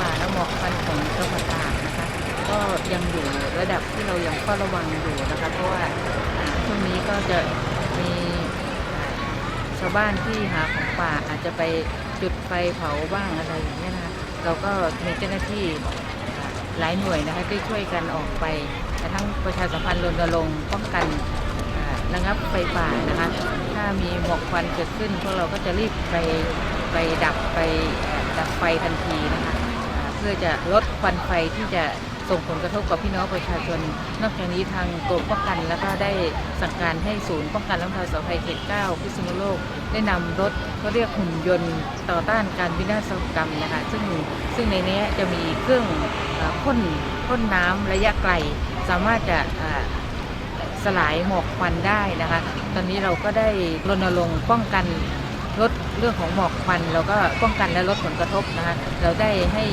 ป่าและหมอกควันของจังหวัดตากนะคะ ก็ยังอยู่ระดับที่เรายังเฝ้าระวังอยู่นะคะ เพราะว่าช่วงนี้ก็จะมีชาวบ้านที่หาของป่าอาจจะไปจุดไฟเผาบ้างอะไรอย่างเงี้ยนะคะเราก็มีเจ้าหน้าที่หลายหน่วยนะคะได้ช่วยกันออกไปกระทั้งประชาสัมพันธ์รณรงค์ป้องกันระงับไฟป่านะคะ ถ้ามีหมอกควันเกิดขึ้นพวกเราก็จะรีบไปไปดับไปดับไฟทันทีนะคะ พื่อจะลดควันไฟที่จะส่งผลกระทบกับพี่น้องประชาชน นอกจากนี้ทางกรมป้องกันแล้วก็ได้สั่งการให้ศูนย์ป้องกันและบรรเทาสาธารณภัยเขต 9 พิษณุโลก ได้นำรถเขาเรียกหุ่นยนต์ต่อต้านการวินาศกรรมนะคะ ซึ่งซึ่งในนี้จะมีเครื่องพ่นพ่นน้ำระยะไกล สามารถจะสลายหมอกควันได้นะคะ ตอนนี้เราก็ได้รณรงค์ป้องกัน ลดเรื่องของหมอกควันแล้วก็ป้องกันและลดผลกระทบนะคะเราได้ให้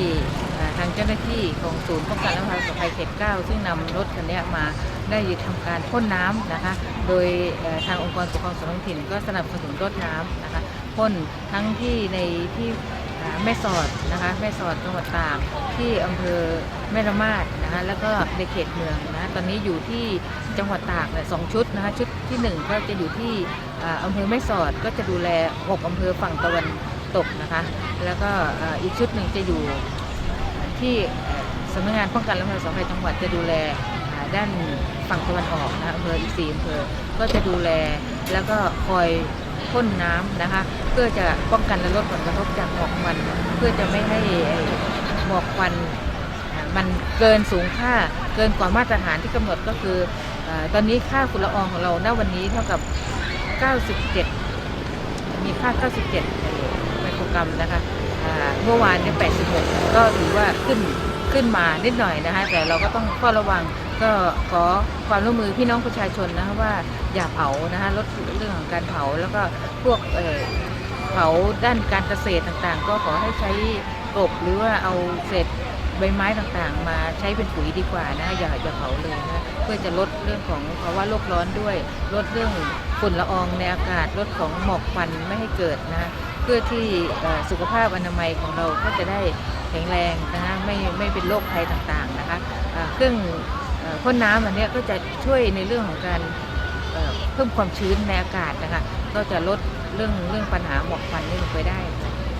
ทางเจ้าหน้าที่ของศูนย์ป้องกันและบรรเทาสาธารณภัยเขต9ซึ่งนำรถคันนี้มาได้ทำการพ่นน้ำนะคะ โดยทางองค์กรปกครองส่วนท้องถิ่นก็สนับสนุนรถน้ำนะคะพ่นทั้งที่ในที่ อ่าแม่สอดนะคะแม่สอดจังหวัดตากที่อำเภอแม่ระมาดนะคะแล้วก็ในเขตเมืองนะตอนนี้อยู่ที่จังหวัดตากเนี่ยสองชุดนะคะชุดที่หนึ่งก็จะอยู่ที่อำเภอแม่สอดก็จะดูแลหกอำเภอฝั่งตะวันตกนะคะแล้วก็อีกชุดหนึ่งจะอยู่ที่สำนักงานป้องกันและบรรเทาสาธารณภัยจังหวัดจะดูแลด้านฝั่งตะวันออกนะะอำเภออีกสี่อำเภอก็จะดูแลแล้วก็คอย พ่นน้ำนะคะ เพื่อจะป้องกันและลดผลกระทบจากหมอกควัน เพื่อจะไม่ให้ไอหมอกควันมันเกินสูงค่าเกินกว่ามาตรฐานที่กำหนดก็คืออตอนนี้ค่าฝุ่นละอองของเราณวันนี้เท่ากับ 97 มีค่า 97 ไมโครกรัมนะคะเมื่อวานเนี่ย86 ก็ถือว่าขึ้นขึ้นมานิดหน่อยนะคะแต่เราก็ต้องเฝ้าระวังก็ขอความร่วมมือพี่น้องประชาชนนะคะว่าอย่าเผานะคะลดเรื่องของการเผาแล้วก็พวกเผาด้านการเกษตรต่างๆ ก็ขอให้ใช้กบหรือว่าเอาเศษใบไม้ต่างๆ มาใช้เป็นปุ๋ยดีกว่านะอย่าอย่าเผาเลยนะเพื่อจะลดเรื่องของภาวะโลกร้อนด้วย ลดเรื่องฝุ่นละอองในอากาศลดของหมอกควันไม่ให้เกิดนะเพื่อที่สุขภาพอนามัยของเราก็จะได้แข็งแรงนะคะไม่ไม่เป็นโรคภัยต่างๆนะคะเครื่อง พ่นน้ำอันนี้ก็จะช่วยในเรื่องของการเอ่อเพิ่มความชื้นในอากาศนะคะก็จะลดเรื่องเรื่องปัญหาหมอกควันนี่ลงไปได้